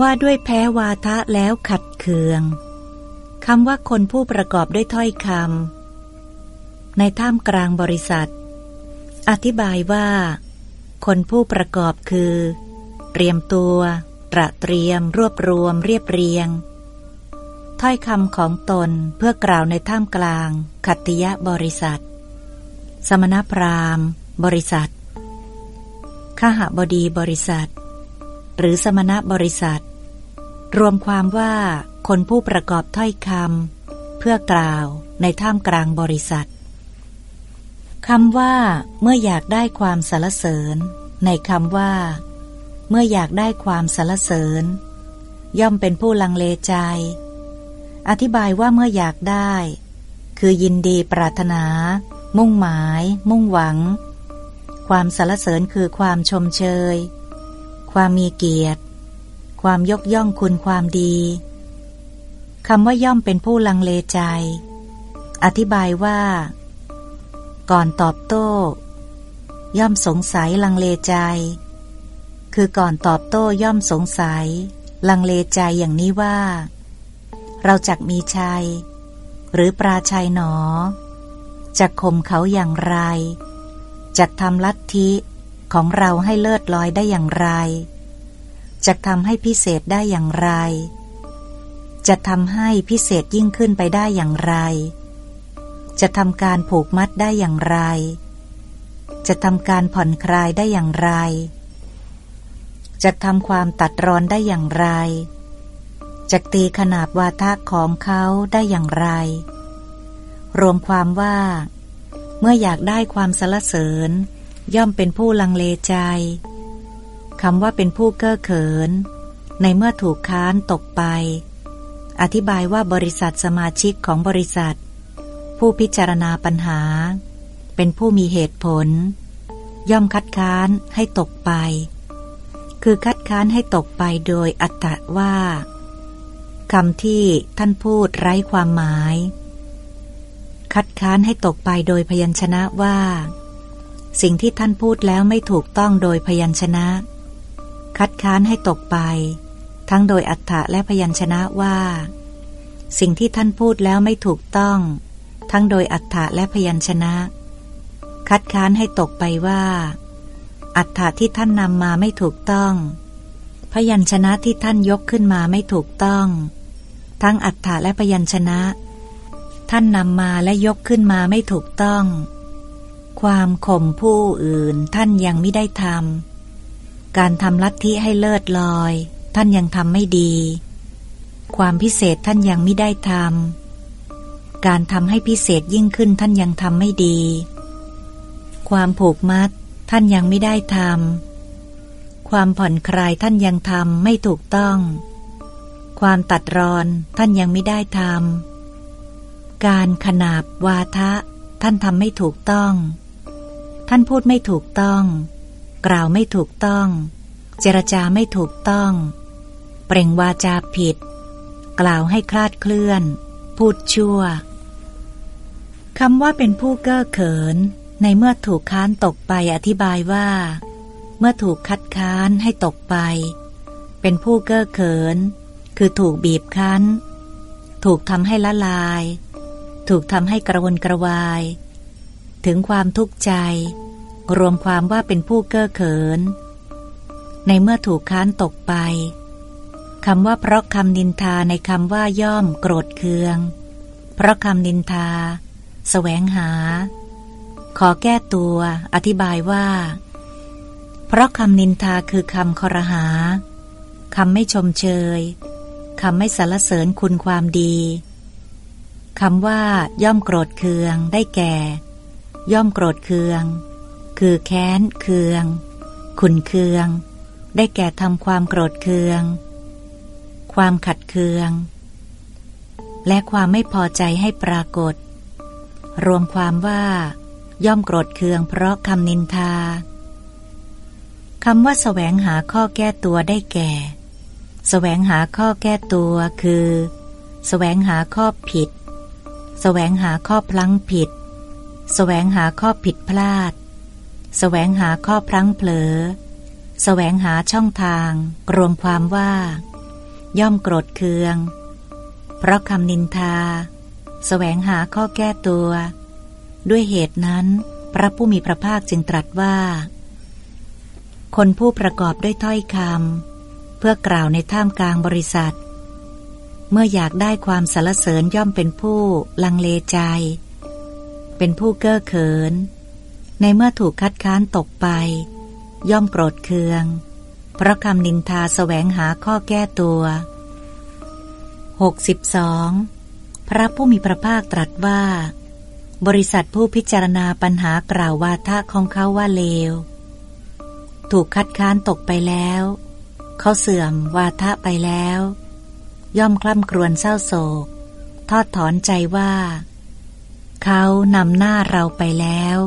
ว่าด้วยแพ้วาทะแล้วขัดเคืองคำว่าคนผู้ประกอบด้วยถ้อยคำในท่ามกลางบริษัท อธิบายว่า คนผู้ประกอบคือ เตรียมตัว ตระเตรียม รวบรวม เรียบเรียง ถ้อยคำของตนเพื่อกล่าวในท่ามกลาง ขัตติยะบริษัท สมณพราหมณ์ บริษัทข้าหบดีบริษัท หรือสมณบริษัท รวมความว่าคนผู้ประกอบถ้อยคำเพื่อกล่าวในท่ามกลางบริษัทคำว่า เมื่ออยากได้ความสรรเสริญ ในคำว่า เมื่ออยากได้ความสรรเสริญ ย่อมเป็นผู้ลังเลใจ อธิบายว่าเมื่ออยากได้ คือยินดีปรารถนา มุ่งหมาย มุ่งหวัง ความสรรเสริญคือความชมเชย ความมีเกียรติ ความยกย่องคุณความดีคำว่าย่อมเป็นผู้ลังเลใจ อธิบายว่า ก่อนตอบโต้ ย่อมสงสัยลังเลใจ คือก่อนตอบโต้ย่อมสงสัย ลังเลใจอย่างนี้ว่า เราจักมีชัย หรือปราชัยหนอจะข่มเขาอย่างไรจะทำลัทธิของเราให้เลิศลอยได้อย่างไร จะทำให้พิเศษได้อย่างไร จะทำให้พิเศษยิ่งขึ้นไปได้อย่างไร จะทำการผูกมัดได้อย่างไร จะทำการผ่อนคลายได้อย่างไร จะทำความตัดรอนได้อย่างไร จะตีขนาบวาทะของเขาได้อย่างไร รวมความว่า เมื่ออยากได้ความสรรเสริญ ย่อมเป็นผู้ลังเลใจ คำว่าเป็นผู้เก้อเขิน ในเมื่อถูกค้านตกไป อธิบายว่าบริษัทสมาชิกของบริษัท ผู้พิจารณาปัญหา เป็นผู้มีเหตุผล ย่อมคัดค้านให้ตกไป คือคัดค้านให้ตกไปโดยอัตตะว่าคำที่ท่านพูดไร้ความหมาย คัดค้านให้ตกไปโดยพยัญชนะว่า สิ่งที่ท่านพูดแล้วไม่ถูกต้องโดยพยัญชนะ คัดค้านให้ตกไป ทั้งโดยอัฏฐะและพยัญชนะว่า สิ่งที่ท่านพูดแล้วไม่ถูกต้อง ทั้งโดยอัฏฐะและพยัญชนะ คัดค้านให้ตกไปว่า อัฏฐะที่ท่านนำมาไม่ถูกต้อง พยัญชนะที่ท่านยกขึ้นมาไม่ถูกต้อง ทั้งอัฏฐะและพยัญชนะ ท่านนำมาและยกขึ้นมาไม่ถูกต้อง ความข่มผู้อื่นท่านยังไม่ได้ทำ การทำลัทธิให้เลิศลอย ท่านยังทำไม่ดี ความพิเศษท่านยังไม่ได้ทำการทำให้พิเศษยิ่งขึ้นท่านยังทำไม่ดี ความผูกมัด ท่านยังไม่ได้ทำความผ่อนคลายท่านยังทำไม่ถูกต้อง ความตัดรอนท่านยังไม่ได้ทำการขนาบวาทะ ท่านทำไม่ถูกต้อง ท่านพูดไม่ถูกต้อง กล่าวไม่ถูกต้อง เจรจาไม่ถูกต้อง เปล่งวาจาผิด กล่าวให้คลาดเคลื่อน พูดชั่วคำว่าเป็นผู้เก้อเขิน ในเมื่อถูกค้านตกไปอธิบายว่า เมื่อถูกคัดค้านให้ตกไป เป็นผู้เก้อเขิน คือถูกบีบคั้น ถูกทำให้ละลาย ถูกทำให้กระวนกระวาย ถึงความทุกข์ใจ รวมความว่าเป็นผู้เก้อเขิน ในเมื่อถูกค้านตกไปคำว่าเพราะคำนินทาในคำว่าย่อมโกรธเคือง เพราะคำนินทาสแสวงหา ขอแก้ตัว อธิบายว่า เพราะคำนินทาคือคำคอรหาคำไม่ชมเชยคำไม่สรรเสริญคุณความดีคำว่าย่อมโกรธเคืองได้แก่ ย่อมโกรธเคือง คือแค้นเคือง ขุนเคือง ได้แก่ทำความโกรธเคือง ความขัดเคือง และความไม่พอใจให้ปรากฏ รวมความว่า ย่อมโกรธเคืองเพราะคำนินทาคำว่าสแสวงหาข้อแก้ตัวได้แก่สแสวงหาข้อแก้ตัวคือสแสวงหาข้อผิดแสวงหาข้อพลั้งผิดแสวงหาข้อผิดพลาด แสวงหาข้อพลั้งเผลอ แสวงหาช่องทาง รวมความว่า ย่อมโกรธเคือง เพราะคำนินทา แสวงหาข้อแก้ตัว ด้วยเหตุนั้นพระผู้มีพระภาคจึงตรัสว่า คนผู้ประกอบด้วยถ้อยคำเพื่อกล่าวในท่ามกลางบริษัท เมื่ออยากได้ความสรรเสริญย่อมเป็นผู้ลังเลใจ เป็นผู้เก้อเขิน ในเมื่อถูกคัดค้านตกไป ย่อมโกรธเคือง เพราะคำนินทาแสวงหาข้อแก้ตัว 62. พระผู้มีพระภาคตรัสว่า บริษัทผู้พิจารณาปัญหากล่าววาทะของเขาว่าเลว ถูกคัดค้านตกไปแล้ว เขาเสื่อมวาทะไปแล้ว ย่อมคล่ำครวญเศร้าโศก ทอดถอนใจว่า เขานำหน้าเราไปแล้ว